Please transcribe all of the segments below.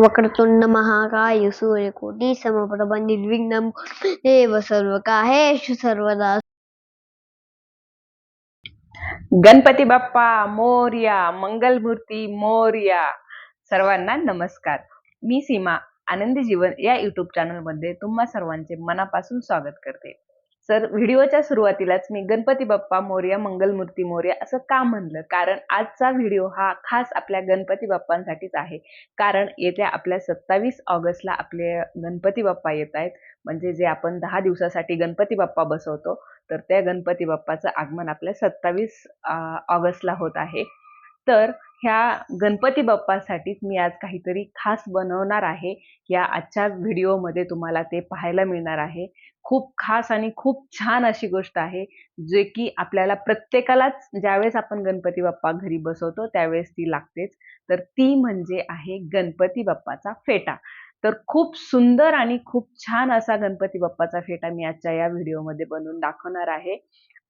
वक्रतुंड महाकाय सूर्यकोटी समप्रभ निर्विघ्न देव सर्व काहेश सर्वदा। गणपती बाप्पा मोर्या मंगलमूर्ती मोर्या सर्वांना नमस्कार. मी सीमा आनंदी जीवन या युट्यूब चॅनलमध्ये तुम्हा सर्वांचे मनापासून स्वागत करते. सर व्हिडिओच्या सुरुवातीलाच मी गणपती बाप्पा मोर्या मंगलमूर्ती मोर्या असं का म्हणलं? कारण आजचा व्हिडिओ हा खास आपल्या गणपती बाप्पांसाठीच आहे. कारण येत्या आपल्या सत्तावीस ऑगस्टला आपले गणपती बाप्पा येत आहेत. म्हणजे जे आपण दहा दिवसासाठी गणपती बाप्पा बसवतो तर त्या गणपती बाप्पाचं आगमन आपल्या सत्तावीस ऑगस्टला होत आहे. तर ह्या गणपती बाप्पासाठीच मी आज काहीतरी खास बनवणार आहे. या आजच्या व्हिडिओमध्ये तुम्हाला ते पाहायला मिळणार आहे. खूप खास आणि खूप छान अशी गोष्ट आहे जे की आपल्याला प्रत्येकालाच ज्यावेळेस आपण गणपती बाप्पा घरी बसवतो त्यावेळेस ती लागतेच. तर ती म्हणजे आहे गणपती बाप्पाचा फेटा. तर खूप सुंदर आणि खूप छान असा गणपती बाप्पाचा फेटा मी आजच्या या व्हिडिओमध्ये बनवून दाखवणार आहे.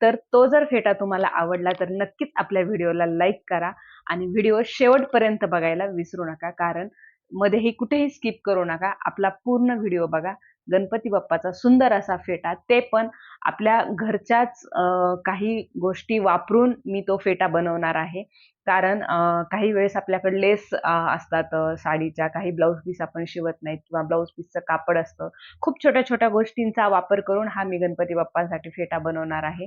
तर तो जर फेटा तुम्हाला आवडला तर नक्कीच आपल्या व्हिडिओला लाईक करा. आणि व्हिडिओ शेवटपर्यंत बघायला विसरू नका. कारण मध्येही कुठेही स्किप करू नका. आपला पूर्ण व्हिडिओ बघा. गणपती बाप्पाचा सुंदर असा फेटा. ते पण आपल्या घरच्याच काही गोष्टी वापरून मी तो फेटा बनवणार आहे. कारण काही वेळेस आपल्याकडे लेस असतात साडीच्या. काही ब्लाऊज पीस आपण शिवत नाहीत किंवा ब्लाऊज पीसचं कापड असतं. खूप छोट्या छोट्या गोष्टींचा वापर करून हा मी गणपती बाप्पांसाठी फेटा बनवणार आहे.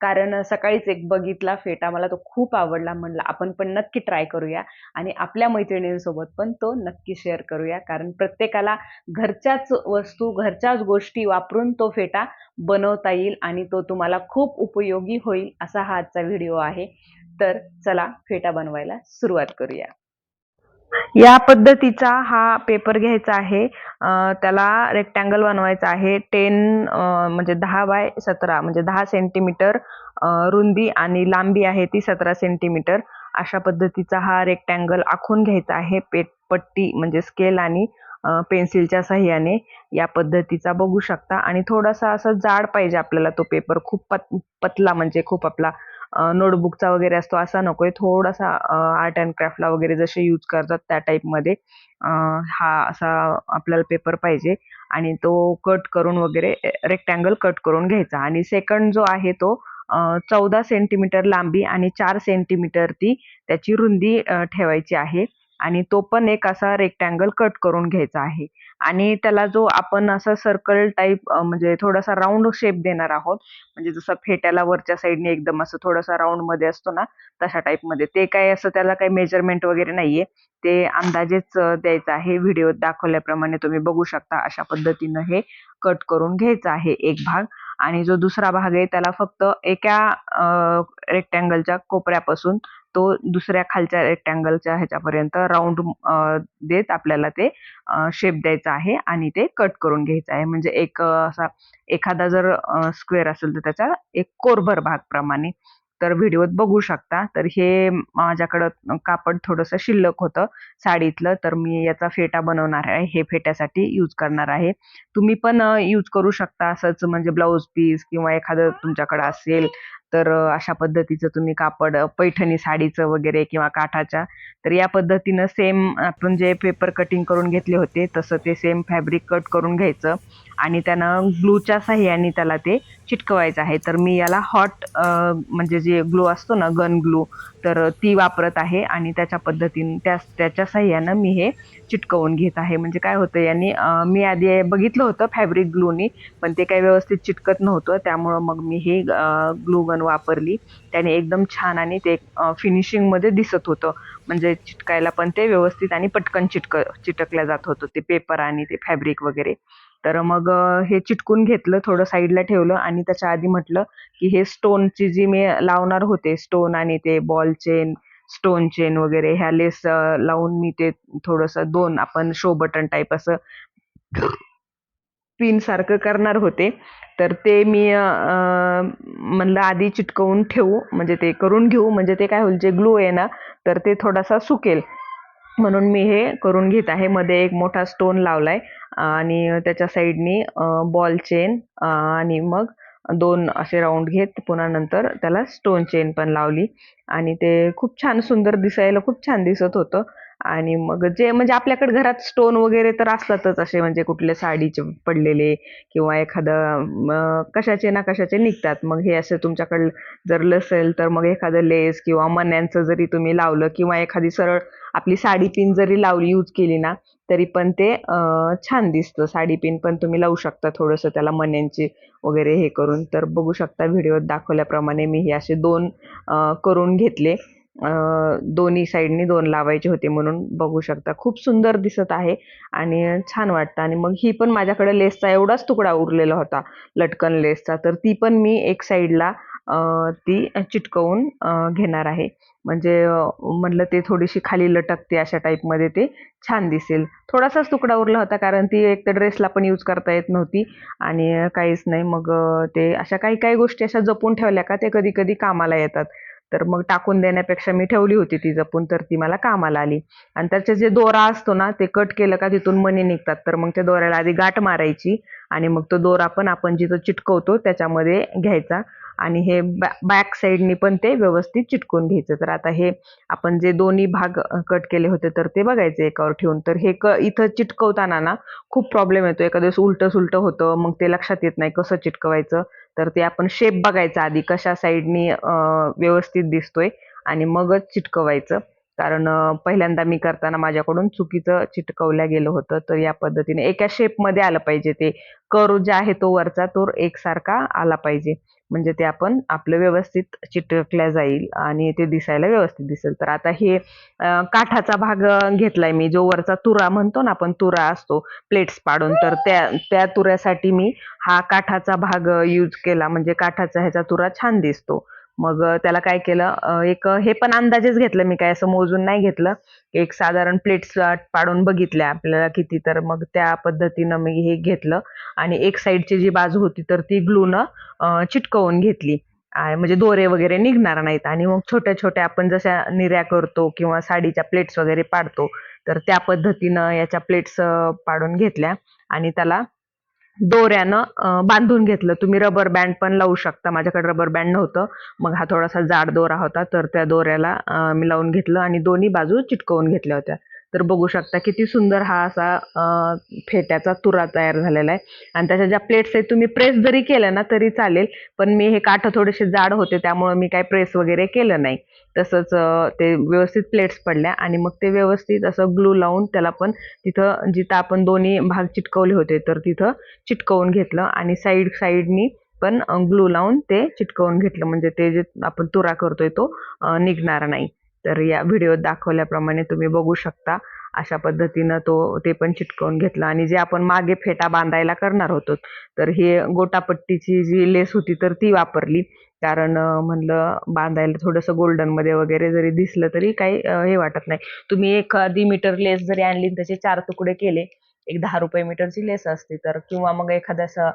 कारण सकाळीच एक बघितला फेटा मला तो खूप आवडला म्हणला आपण पण नक्की ट्राय करूया आणि आपल्या मैत्रिणींसोबत पण तो नक्की शेअर करूया. कारण प्रत्येकाला घरच्याच वस्तू घरच्याच गोष्टी वापरून तो फेटा बनवता येईल आणि तो तुम्हाला खूप उपयोगी होईल असा हा आजचा व्हिडिओ आहे. तर चला फेटा बनवायला सुरुवात करूया. या पद्धतीचा हा पेपर घ्यायचा आहे. त्याला रेक्टँगल बनवायचा आहे. टेन म्हणजे दहा बाय सतरा म्हणजे दहा सेंटीमीटर रुंदी आणि लांबी आहे ती सतरा सेंटीमीटर अशा पद्धतीचा हा रेक्टँगल आखून घ्यायचा आहे. पेट पट्टी म्हणजे स्केल आणि पेन्सिलच्या सहाय्याने या पद्धतीचा बघू शकता. आणि थोडासा असं जाड पाहिजे आपल्याला तो पेपर खूप पत पतला म्हणजे खूप आपला नोटबुकचा वगैरे असतो असा नकोय थोडासा आर्ट अँड क्राफ्टला वगैरे जसे यूज करतात त्या टाईपमध्ये हा असा आपल्याला पेपर पाहिजे. आणि तो कट करून वगैरे रेक्टँगल कट करून घ्यायचा. आणि सेकंड जो आहे तो चौदा सेंटीमीटर लांबी आणि चार सेंटीमीटर ती त्याची रुंदी ठेवायची आहे. आणि तो पण एक असा रेक्टँगल कट करून घ्यायचा आहे. आणि त्याला जो आपण असा सर्कल टाईप म्हणजे थोडासा राऊंड शेप देणार आहोत म्हणजे जसं फेट्याला वरच्या साईडने एकदम असं थोडासा राऊंडमध्ये असतो ना तशा टाईपमध्ये. ते काय असं त्याला काही मेजरमेंट वगैरे नाहीये. ते अंदाजेच द्यायचं आहे. व्हिडिओ दाखवल्याप्रमाणे तुम्ही बघू शकता अशा पद्धतीनं हे कट करून घ्यायचं आहे एक भाग. आणि जो दुसरा भाग आहे त्याला फक्त एका रेक्टँगलच्या कोपऱ्यापासून तो दुसऱ्या खालच्या रेक्टँगलच्या ह्याच्यापर्यंत राऊंड देत आपल्याला ते शेप द्यायचा आहे आणि ते कट करून घ्यायचं आहे. म्हणजे एक असा एखादा जर स्क्वेअर असेल तर त्याचा एक कोरभर भाग प्रमाणे. तर व्हिडिओत बघू शकता. तर हे माझ्याकडं कापड थोडंसं शिल्लक होतं साडीतलं. तर मी याचा फेटा बनवणार आहे. हे फेट्यासाठी यूज करणार आहे. तुम्ही पण यूज करू शकता असंच म्हणजे ब्लाऊज पीस किंवा एखादं तुमच्याकडं असेल तर अशा पद्धतीचं तुम्ही कापड पैठणी साडीचं वगैरे किंवा काठाच्या तर या पद्धतीनं सेम आपण जे पेपर कटिंग करून घेतले होते तसं ते सेम फॅब्रिक कट करून घ्यायचं. आणि त्यानं ग्लूच्या साह्याने त्याला ते चिटकवायचं आहे. तर मी याला हॉट म्हणजे जे ग्लू असतो ना गन ग्लू तर ती वापरत आहे आणि त्याच्या पद्धतीने त्या त्याच्या साह्यानं मी हे चिटकवून घेत आहे. म्हणजे काय होतं यांनी मी आधी बघितलं होतं फॅब्रिक ग्लूनी पण ते काही व्यवस्थित चिटकत नव्हतं. त्यामुळं मग मी हे ग्लू गन वापरली. त्याने एकदम छान आणि ते फिनिशिंगमध्ये दिसत होतं. म्हणजे चिटकायला पण ते व्यवस्थित आणि पटकन चिटक चिटकल्या जात होतं ते पेपर आणि ते फॅब्रिक वगैरे. तर मग हे चिटकून घेतलं थोडं साईडला ठेवलं आणि त्याच्या आधी म्हटलं की हे स्टोनची जी मी लावणार होते स्टोन आणि ते बॉल चेन स्टोन चेन वगैरे ह्या लेस लावून मी ते थोडंसं दोन आपण शो बटन टाईप असं पिन सारखं करणार होते. तर ते मी म्हणलं आधी चिटकवून ठेवू म्हणजे ते करून घेऊ म्हणजे ते काय होईल जे ग्लू आहे ना तर ते थोडासा सुकेल. म्हणून मी हे करून घेत आहे. मध्ये एक मोठा स्टोन लावलाय. आणि त्याच्या साईडनी बॉल चेन आणि मग दोन असे राऊंड घेत पुन्हा नंतर त्याला स्टोन चेन पण लावली. आणि ते खूप छान सुंदर दिसायला खूप छान दिसत होतं. आणि मग जे म्हणजे आपल्याकडे घरात स्टोन वगैरे तर असतातच असे म्हणजे कुठले साडीचे पडलेले किंवा एखादं कशाचे ना कशाचे निघतात. मग हे असं तुमच्याकडे जर नसेल तर मग एखादं लेस किंवा मण्यांचं जरी तुम्ही लावलं किंवा एखादी सरळ आपली साडी पिन जरी लावली यूज केली ना तरी पण ते छान दिसतं. साडी पिन पण तुम्ही लावू शकता थोडंसं त्याला मण्यांची वगैरे हे करून. तर बघू शकता व्हिडिओत दाखवल्याप्रमाणे मी हे असे दोन करून घेतले. दोन्ही साईडनी दोन लावायचे होते म्हणून बघू शकता. खूप सुंदर दिसत आहे आणि छान वाटतं. आणि मग ही पण माझ्याकडे लेसचा एवढाच तुकडा उरलेला होता लटकन लेसचा. तर ती पण मी एक साईडला ती चिटकवून घेणार आहे. म्हणजे म्हणलं ते थोडीशी खाली लटकते अशा टाईपमध्ये ते छान दिसेल. थोडासाच तुकडा उरला होता कारण ती एक तर ड्रेसला पण यूज करता येत नव्हती आणि काहीच नाही. मग ते अशा काही काही गोष्टी अशा जपून ठेवल्या का ते कधी कधी कामाला येतात. तर मग टाकून देण्यापेक्षा मी ठेवली होती ती जपून तर ती मला कामाला आली. आणि त्याचे जे दोरा असतो ना ते कट केलं का तिथून मणी निघतात. तर मग त्या दोऱ्याला आधी गाठ मारायची आणि मग तो दोरा पण आपण जिथं चिटकवतो त्याच्यामध्ये घ्यायचा आणि हे बॅ बॅक साईडनी पण ते व्यवस्थित चिटकून घ्यायचं. तर आता हे आपण जे दोन्ही भाग कट केले होते तर ते बघायचे एकावर ठेवून. तर हे क इथं चिटकवताना ना खूप प्रॉब्लेम येतो. एखाद्या दिवस उलटं सुलटं होतं मग ते लक्षात येत नाही कसं चिटकवायचं. तर ते आपण शेप बघायचा आधी कशा साईडनी व्यवस्थित दिसतोय आणि मगच चिटकवायचं. कारण पहिल्यांदा मी करताना माझ्याकडून चुकीचं चिटकवल्या गेलं होतं. तर या पद्धतीने एका शेपमध्ये आलं पाहिजे ते. कर जे आहे तो वरचा तो एकसारखा आला पाहिजे. म्हणजे ते आपण आपलं व्यवस्थित चिटकल्या जाईल आणि ते दिसायला व्यवस्थित दिसेल. तर आता हे काठाचा भाग घेतलाय मी जो वरचा तुरा म्हणतो ना आपण तुरा असतो प्लेट्स पाडून. तर त्या त्या तुऱ्यासाठी मी हा काठाचा भाग यूज केला. म्हणजे काठाचा ह्याचा तुरा छान दिसतो. मग त्याला काय केलं एक हे पण अंदाजेच घेतलं मी काय असं मोजून नाही घेतलं. एक साधारण प्लेट्स पाडून बघितल्या आपल्याला किती तर मग त्या पद्धतीनं मी हे घेतलं. आणि एक साईडची जी बाजू होती तर ती ग्लूनं चिटकवून घेतली. म्हणजे दोरे वगैरे निघणार नाहीत. आणि मग छोट्या छोट्या आपण जशा निर्या करतो किंवा साडीच्या प्लेट्स वगैरे पाडतो तर त्या पद्धतीनं याच्या प्लेट्स पाडून घेतल्या. आणि त्याला दोऱ्यानं बांधून घेतलं. तुम्ही रबर बँड पण लावू शकता. माझ्याकडे रबर बँड नव्हतं. मग हा थोडासा जाड दोरा होता तर त्या दोऱ्याला मी लावून घेतलं आणि दोन्ही बाजू चिटकवून घेतल्या होत्या. तर बघू शकता किती सुंदर हा असा फेट्याचा तुरा तयार झालेला आहे. आणि त्याच्या ज्या प्लेट्स आहेत तुम्ही प्रेस जरी केलं ना तरी चालेल पण मी हे काठ थोडेसे जाड होते त्यामुळे मी काय प्रेस वगैरे केलं नाही. तसंच ते व्यवस्थित प्लेट्स पडल्या आणि मग ते व्यवस्थित असं ग्लू लावून त्याला पण तिथं जिथं आपण दोन्ही भाग चिटकवले होते तर तिथं चिटकवून घेतलं आणि साईड साईडनी पण ग्लू लावून ते चिटकवून घेतलं. म्हणजे ते जे आपण तुरा करतोय तो निघणार नाही. तर या व्हिडिओत दाखवल्याप्रमाणे तुम्ही बघू शकता. अशा पद्धतीनं तो ते पण चिटकवून घेतलं. आणि जे आपण मागे फेटा बांधायला करणार होतो तर हे गोटापट्टीची जी लेस होती तर ती वापरली. कारण म्हणलं बांधायला थोडंसं गोल्डनमध्ये वगैरे जरी दिसलं तरी काही हे वाटत नाही. तुम्ही एखादी मीटर लेस जरी आणली त्याचे चार तुकडे केले एक दहा रुपये मीटरची लेस असते तर. किंवा मग एखादं असं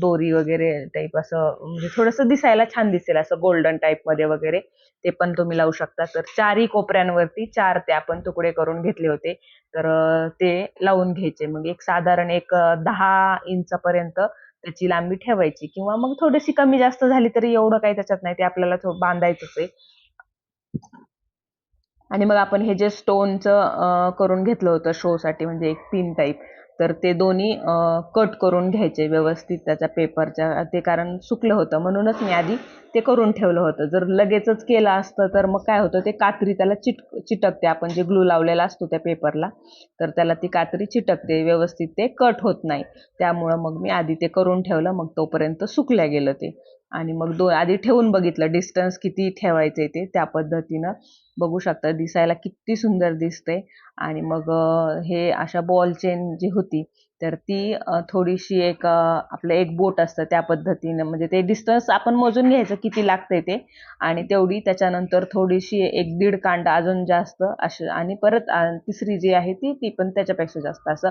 दोरी वगैरे टाईप असं म्हणजे थोडंसं दिसायला छान दिसेल असं गोल्डन टाईपमध्ये वगैरे ते पण तुम्ही लावू शकता. तर चारही कोपऱ्यांवरती चार ते आपण तुकडे करून घेतले होते. तर ते लावून घ्यायचे. मग एक साधारण एक दहा इंचापर्यंत त्याची लांबी ठेवायची किंवा मग थोडीशी कमी जास्त झाली तरी एवढं काही त्याच्यात नाही ते आपल्याला बांधायचंच आहे. आणि मग आपण हे जे स्टोनचं करून घेतलं होतं शो साठी म्हणजे एक पिन टाईप तर ते दोन्ही कट करून घ्यायचे व्यवस्थित त्याच्या पेपरच्या ते कारण सुकलं होतं. म्हणूनच मी आधी ते करून ठेवलं होतं. जर लगेचच केलं असतं तर मग काय होतं ते कात्री त्याला चिट चिटकते. आपण जे ग्लू लावलेला असतो त्या पेपरला तर त्याला ती कात्री चिटकते. व्यवस्थित ते कट होत नाही. त्यामुळं मग मी आधी ते करून ठेवलं. मग तोपर्यंत सुकल्या गेलं ते. आणि मग दो आधी ठेवून बघितलं डिस्टन्स किती ठेवायचे ते त्या पद्धतीनं. बघू शकता दिसायला किती सुंदर दिसते. आणि मग हे अशा बॉल चेन जी होती तर ती थोडीशी एक आपलं एक बोट असतं त्या पद्धतीनं. म्हणजे ते डिस्टन्स आपण मोजून घ्यायचं किती लागतंय ते. आणि तेवढी त्याच्यानंतर थोडीशी एक दीड कांड अजून जास्त अशी आणि परत तिसरी जी आहे ती ती पण त्याच्यापेक्षा जास्त. असं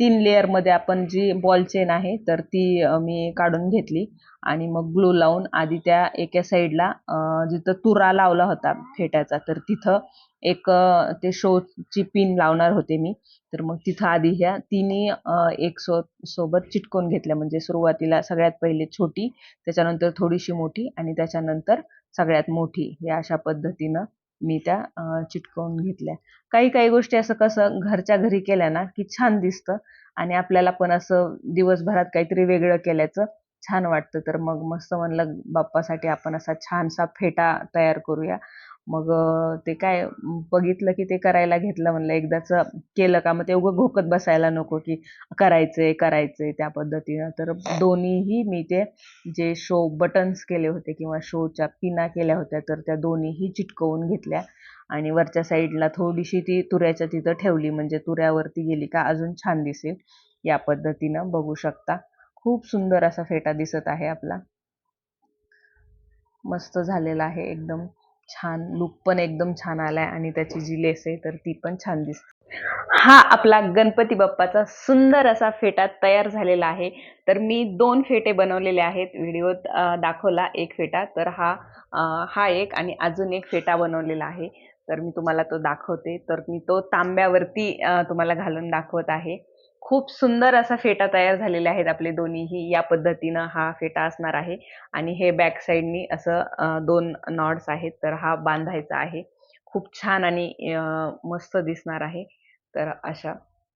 तीन लेअरमध्ये आपण जी बॉल चेन आहे तर ती मी काढून घेतली. आणि मग ग्लू लावून आधी त्या एका साईडला जिथं तुरा लावला होता फेट्याचा तर तिथं एक ते शोची पिन लावणार होते मी. तर मग तिथं आधी ह्या तिन्ही एक सो सोबत चिटकवून घेतल्या. म्हणजे सुरुवातीला सगळ्यात पहिले छोटी त्याच्यानंतर थोडीशी मोठी आणि त्याच्यानंतर सगळ्यात मोठी. या अशा पद्धतीनं मी त्या चिटकवून घेतल्या. काही काही गोष्टी असं कसं घरच्या घरी केल्या ना की छान दिसतं आणि आपल्याला पण असं दिवसभरात काहीतरी वेगळं केल्याचं छान वाटतं. तर मग मस्त म्हणलं बाप्पासाठी आपण असा छानसा फेटा तयार करूया. मग ते काय बघितलं की ते करायला घेतलं म्हणलं एकदाच केलं का? मग ते उगं घोकत बसायला नको की करायचंय करायचंय त्या पद्धतीनं. तर दोन्हीही मी ते जे शो बटन्स केले होते किंवा शोच्या पिना केल्या होत्या तर त्या दोन्हीही चिटकवून घेतल्या. आणि वरच्या साईडला थोडीशी ती तुऱ्याच्या तिथं ठेवली म्हणजे तुऱ्यावरती गेली का अजून छान दिसेल. या पद्धतीनं बघू शकता. खूप सुंदर असा फेटा दिसत आहे आपला. मस्त झालेला आहे एकदम. छान लुक पण एकदम छान आलाय आणि त्याची जी लेस आहे तर ती पण छान दिसते. हा आपला गणपती बाप्पाचा सुंदर असा फेटा तयार झालेला आहे. तर मी दोन फेटे बनवलेले आहेत. व्हिडिओत दाखवला एक फेटा तर हा हा एक आणि अजून एक फेटा बनवलेला आहे. तर मी तुम्हाला तो दाखवते. तर मी तो तांब्यावरती तुम्हाला घालून दाखवत आहे. खूप सुंदर असा फेटा तयार झालेले आहेत आपले दोन्हीही. या पद्धतीनं हा फेटा असणार आहे. आणि हे बॅक साईडनी असं दोन नॉड्स आहेत. तर हा बांधायचा आहे. खूप छान आणि मस्त दिसणार आहे. तर अशा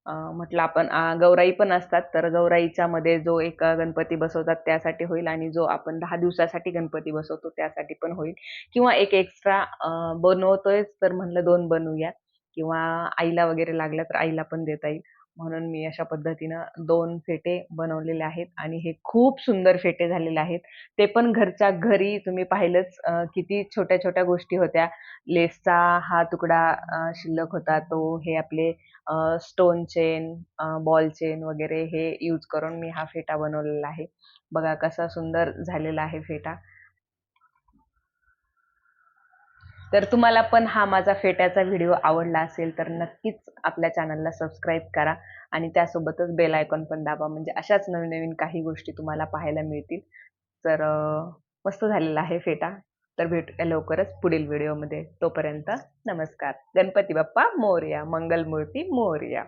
म्हटलं आपण गौराई पण असतात. तर गौराईच्या मध्ये जो एक गणपती बसवतात त्यासाठी होईल आणि जो आपण दहा दिवसासाठी गणपती बसवतो त्यासाठी पण होईल. किंवा एक एक्स्ट्रा बनवतोयच तर म्हणलं दोन बनवूया किंवा आईला वगैरे लागलं तर आईला पण देता येईल. म्हणून मी अशा पद्धतीनं दोन फेटे बनवलेले आहेत आणि हे खूप सुंदर फेटे झालेले आहेत. ते पण घरच्या घरी तुम्ही पाहिलंच किती छोट्या छोट्या गोष्टी होत्या. लेसचा हा तुकडा शिल्लक होता. तो हे आपले स्टोन चेन बॉल चेन वगैरे हे यूज करून मी हा फेटा बनवलेला आहे. बघा कसा सुंदर झालेला आहे फेटा. तर तुम्हाला पण हा माझा फेट्याचा व्हिडिओ आवडला असेल तर नक्कीच आपल्या चॅनलला सबस्क्राईब करा आणि त्यासोबतच बेल आयकॉन पण दाबा. म्हणजे अशाच नवीन नवीन काही गोष्टी तुम्हाला पाहायला मिळतील. तर मस्त झालेला आहे फेटा. तर भेटूया लवकरच पुढील व्हिडिओमध्ये तोपर्यंत नमस्कार. गणपती बाप्पा मोरया. मंगलमूर्ती मोरया.